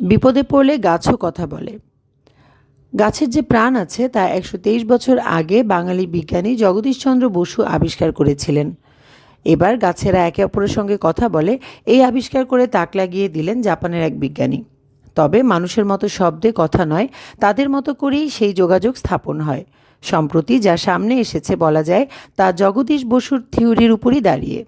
বিপদে পড়লে গাছও কথা বলে। গাছের যে প্রাণ আছে তা একশো তেইশ বছর আগে বাঙালি বিজ্ঞানী জগদীশচন্দ্র বসু আবিষ্কার করেছিলেন। এবার গাছেরা একে অপরের সঙ্গে কথা বলে, এই আবিষ্কার করে তাক লাগিয়ে দিলেন জাপানের এক বিজ্ঞানী। তবে মানুষের মতো শব্দে কথা নয়, তাদের মতো করেই সেই যোগাযোগ স্থাপন হয়। সম্প্রতি যা সামনে এসেছে বলা যায়, তা জগদীশ বসুর থিওরির উপরই দাঁড়িয়ে।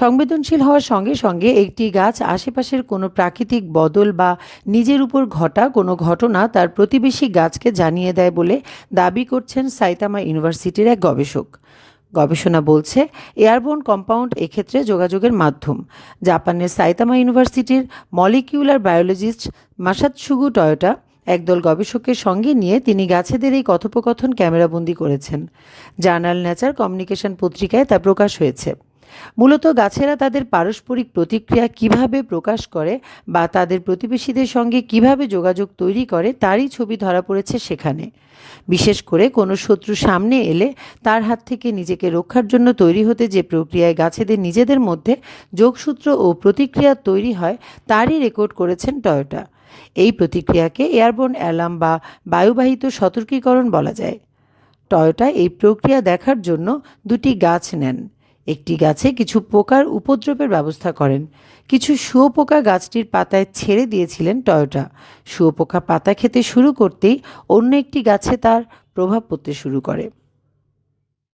সংবেদনশীল হওয়ার সঙ্গে সঙ্গে একটি গাছ আশেপাশের কোনো প্রাকৃতিক বদল বা নিজের উপর ঘটা কোনো ঘটনা তার প্রতিবেশী গাছকে জানিয়ে দেয় বলে দাবি করছেন সাইতামা ইউনিভার্সিটির এক গবেষক। গবেষণা বলছে এয়ারবোন কম্পাউন্ড এক্ষেত্রে যোগাযোগের মাধ্যম। জাপানের সাইতামা ইউনিভার্সিটির মলিকিউলার বায়োলজিস্ট মাসাতসুগু টয়োটা একদল গবেষকের সঙ্গে নিয়ে তিনি গাছেদের এই কথোপকথন ক্যামেরাবন্দি করেছেন। জার্নাল নেচার কমিউনিকেশন পত্রিকায় তা প্রকাশ হয়েছে। মূলত গাছেরা তাদের পারস্পরিক প্রতিক্রিয়া কীভাবে প্রকাশ করে বা তাদের প্রতিবেশীদের সঙ্গে কীভাবে যোগাযোগ তৈরি করে, তারই ছবি ধরা পড়েছে সেখানে। বিশেষ করে কোনো শত্রু সামনে এলে তার হাত থেকে নিজেকে রক্ষার জন্য তৈরি হতে যে প্রক্রিয়ায় গাছেদের নিজেদের মধ্যে যোগসূত্র ও প্রতিক্রিয়া তৈরি হয়, তারই রেকর্ড করেছেন টয়োটা। এই প্রতিক্রিয়াকে এয়ারবোন অ্যালার্ম বা বায়ুবাহিত সতর্কীকরণ বলা যায়। টয়োটা এই প্রক্রিয়া দেখার জন্য দুটি গাছ নেন। একটি গাছে কিছু পোকার উপদ্রবের ব্যবস্থা করেন। কিছু শুয়োপোকা গাছটির পাতায় ছেড়ে দিয়েছিলেন টয়োটা। শুয়োপোকা পাতা খেতে শুরু করতেই অন্য একটি গাছে তার প্রভাব পড়তে শুরু করে।